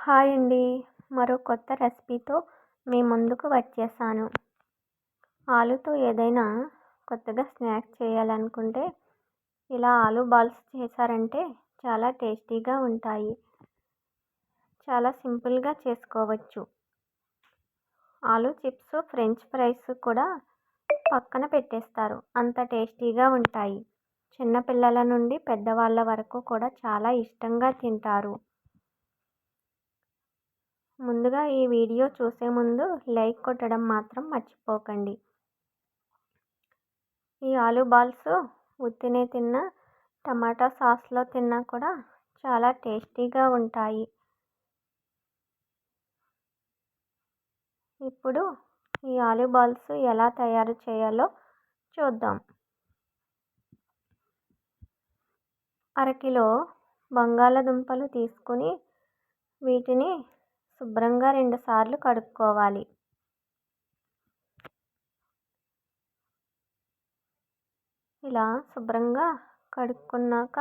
Hi అండి. మరో కొత్త రెసిపీతో మీ ముందుకు వచ్చేసాను. ఆలుతో ఏదైనా కొత్తగా స్నాక్స్ చేయాలనుకుంటే ఇలా ఆలు బాల్స్ చేశారంటే చాలా టేస్టీగా ఉంటాయి. చాలా సింపుల్గా చేసుకోవచ్చు. ఆలు చిప్స్ ఫ్రెంచ్ ఫ్రైస్ కూడా పక్కన పెట్టేస్తారు. అంత టేస్టీగా ఉంటాయి. చిన్నపిల్లల నుండి పెద్దవాళ్ళ వరకు కూడా చాలా ఇష్టంగా తింటారు. ముందుగా ఈ వీడియో చూసే ముందు లైక్ కొట్టడం మాత్రం మర్చిపోకండి. ఈ ఆలూ బాల్స్ ఉత్తినే తిన్నా టమాటా సాస్లో తిన్నా కూడా చాలా టేస్టీగా ఉంటాయి. ఇప్పుడు ఈ ఆలూ బాల్స్ ఎలా తయారు చేయాలో చూద్దాం. అరకిలో బంగాళదుంపలు తీసుకుని వీటిని శుభ్రంగా రెండుసార్లు కడుక్కోవాలి. ఇలా శుభ్రంగా కడుక్కున్నాక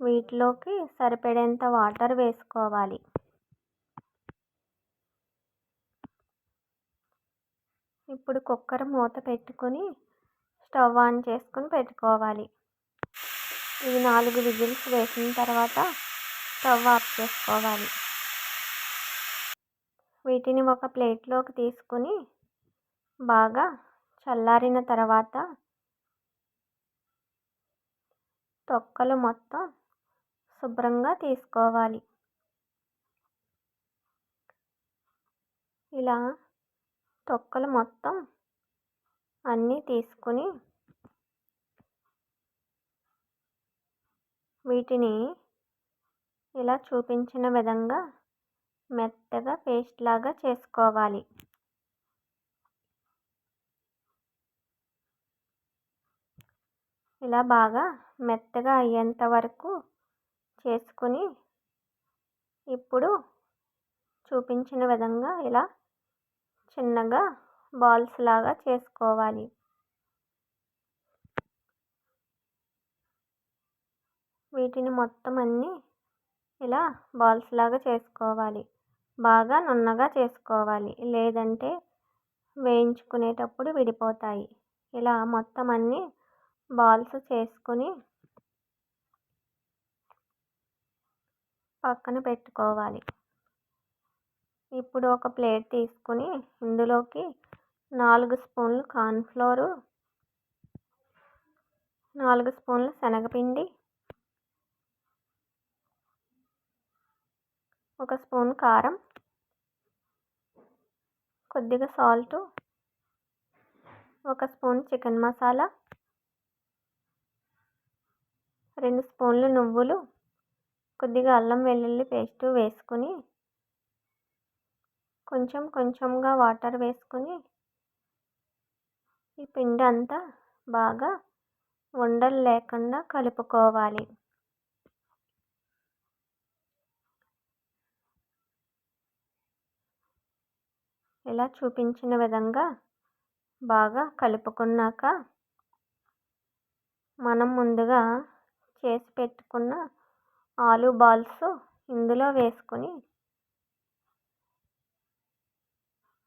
వీటిలోకి సరిపడేంత వాటర్ వేసుకోవాలి. ఇప్పుడు కుక్కర్ మూత పెట్టుకొని స్టవ్ ఆన్ చేసుకుని పెట్టుకోవాలి. ఇవి నాలుగు విజిల్స్ వేసిన తర్వాత స్టవ్ ఆఫ్ చేసుకోవాలి. వీటిని ఒక ప్లేట్లోకి తీసుకుని బాగా చల్లారిన తర్వాత తొక్కలు మొత్తం శుభ్రంగా తీసుకోవాలి. ఇలా తొక్కలు మొత్తం అన్నీ తీసుకుని వీటిని ఇలా చూపించిన విధంగా మెత్తగా పేస్ట్ లాగా చేసుకోవాలి. ఇలా బాగా మెత్తగా అయ్యేంత వరకు చేసుకుని ఇప్పుడు చూపించిన విధంగా ఇలా చిన్నగా బాల్స్ లాగా చేసుకోవాలి. వీటిని మొత్తం అన్నీ ఇలా బాల్స్ లాగా చేసుకోవాలి. బాగా నున్నగా చేసుకోవాలి. లేదంటే వేయించుకునేటప్పుడు విడిపోతాయి. ఇలా మొత్తం అన్నీ బాల్స్ చేసుకుని పక్కన పెట్టుకోవాలి. ఇప్పుడు ఒక ప్లేట్ తీసుకుని ఇందులోకి నాలుగు స్పూన్లు కార్న్ఫ్లోరు నాలుగు స్పూన్లు శనగపిండి ఒక స్పూన్ కారం కొద్దిగా సాల్టు ఒక స్పూన్ చికెన్ మసాలా రెండు స్పూన్లు నువ్వులు కొద్దిగా అల్లం వెల్లుల్లి పేస్ట్ వేసుకుని కొంచెం కొంచెంగా వాటర్ వేసుకుని ఈ పిండి అంతా బాగా ఉండలు లేకుండా కలుపుకోవాలి. ఇలా చూపించిన విధంగా బాగా కలుపుకున్నాక మనం ముందుగా చేసి పెట్టుకున్న ఆలు బాల్స్ ఇందులో వేసుకొని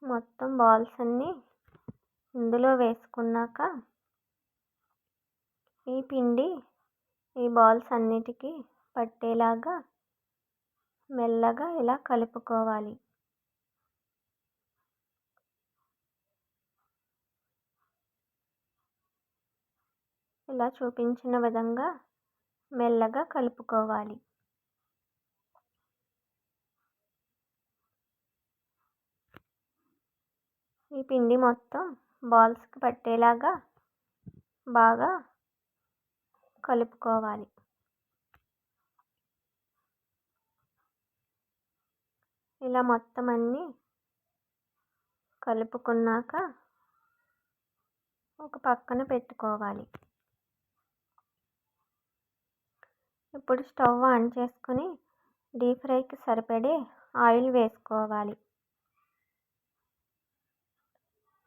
మొత్తం బాల్స్ అన్నీ ఇందులో వేసుకున్నాక ఈ పిండి ఈ బాల్స్ అన్నిటికీ పట్టేలాగా మెల్లగా ఇలా కలుపుకోవాలి. ఇలా చూపించిన విధంగా మెల్లగా కలుపుకోవాలి. ఈ పిండి మొత్తం బాల్స్కి పట్టేలాగా బాగా కలుపుకోవాలి. ఇలా మొత్తం అన్నీ కలుపుకున్నాక ఒక పక్కన పెట్టుకోవాలి. ఇప్పుడు స్టవ్ ఆన్ చేసుకుని డీప్ ఫ్రైకి సరిపడే ఆయిల్ వేసుకోవాలి.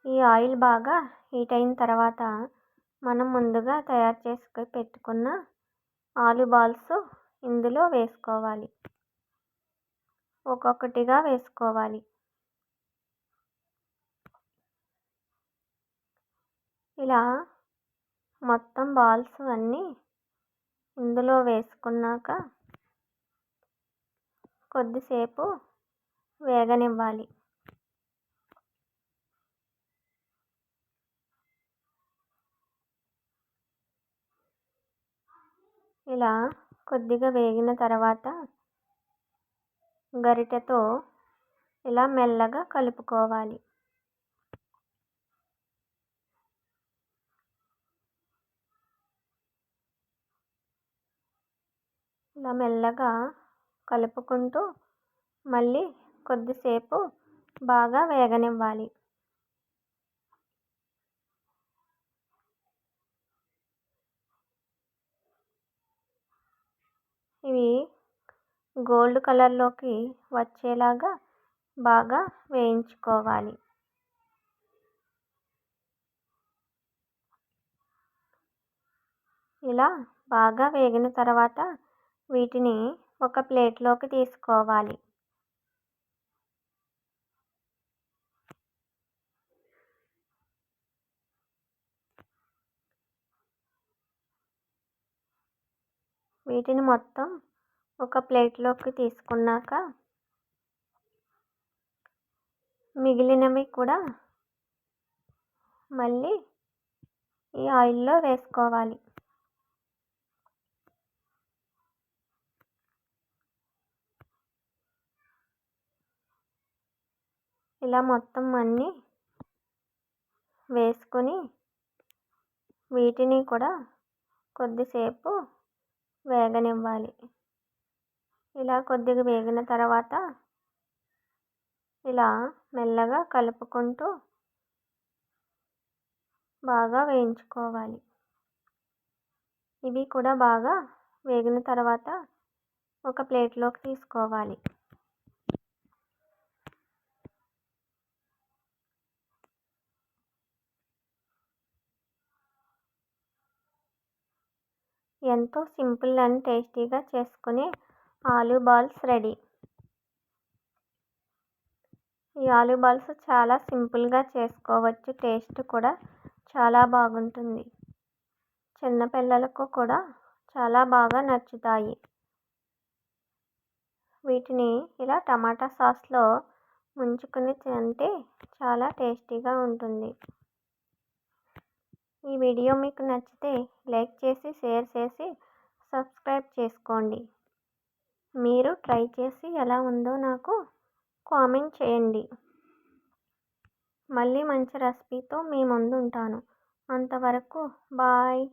ఈ ఆయిల్ బాగా హీట్ అయిన తర్వాత మనం ముందుగా తయారు చేసుకొని పెట్టుకున్న ఆలు బాల్స్ ఇందులో వేసుకోవాలి. ఒక్కొక్కటిగా వేసుకోవాలి. ఇలా మొత్తం బాల్స్ అన్నీ ఇందులో వేసుకున్నాక కొద్దిసేపు వేగనివ్వాలి. ఇలా కొద్దిగా వేగిన తర్వాత గరిటెతో ఇలా మెల్లగా కలుపుకోవాలి. ఇలా మెల్లగా కలుపుకుంటూ మళ్ళీ కొద్దిసేపు బాగా వేగనివ్వాలి. ఇవి గోల్డ్ కలర్లోకి వచ్చేలాగా బాగా వేయించుకోవాలి. ఇలా బాగా వేగిన తర్వాత వీటిని ఒక ప్లేట్లోకి తీసుకోవాలి. వీటిని మొత్తం ఒక ప్లేట్లోకి తీసుకున్నాక మిగిలినవి కూడా మళ్ళీ ఈ ఆయిల్లో వేసుకోవాలి. ఇలా మొత్తం అన్నీ వేసుకొని వీటిని కూడా కొద్దిసేపు వేగనివ్వాలి. ఇలా కొద్దిగా వేగిన తర్వాత ఇలా మెల్లగా కలుపుకుంటూ బాగా వేయించుకోవాలి. ఇవి కూడా బాగా వేగిన తర్వాత ఒక ప్లేట్లోకి తీసుకోవాలి. ఎంతో సింపుల్ అండ్ టేస్టీగా చేసుకునే ఆలూ బాల్స్ రెడీ. ఈ ఆలూ బాల్స్ చాలా సింపుల్గా చేసుకోవచ్చు. టేస్ట్ కూడా చాలా బాగుంటుంది. చిన్నపిల్లలకు కూడా చాలా బాగా నచ్చుతాయి. వీటిని ఇలా టమాటా సాస్లో ముంచుకుని తింటే చాలా టేస్టీగా ఉంటుంది. ఈ వీడియో మీకు నచ్చితే లైక్ చేసి షేర్ చేసి సబ్స్క్రైబ్ చేసుకోండి. మీరు ట్రై చేసి ఎలా ఉందో నాకు కామెంట్ చేయండి. మళ్ళీ మంచి రెసిపీతో మీ ముందు ఉంటాను. అంతవరకు బాయ్.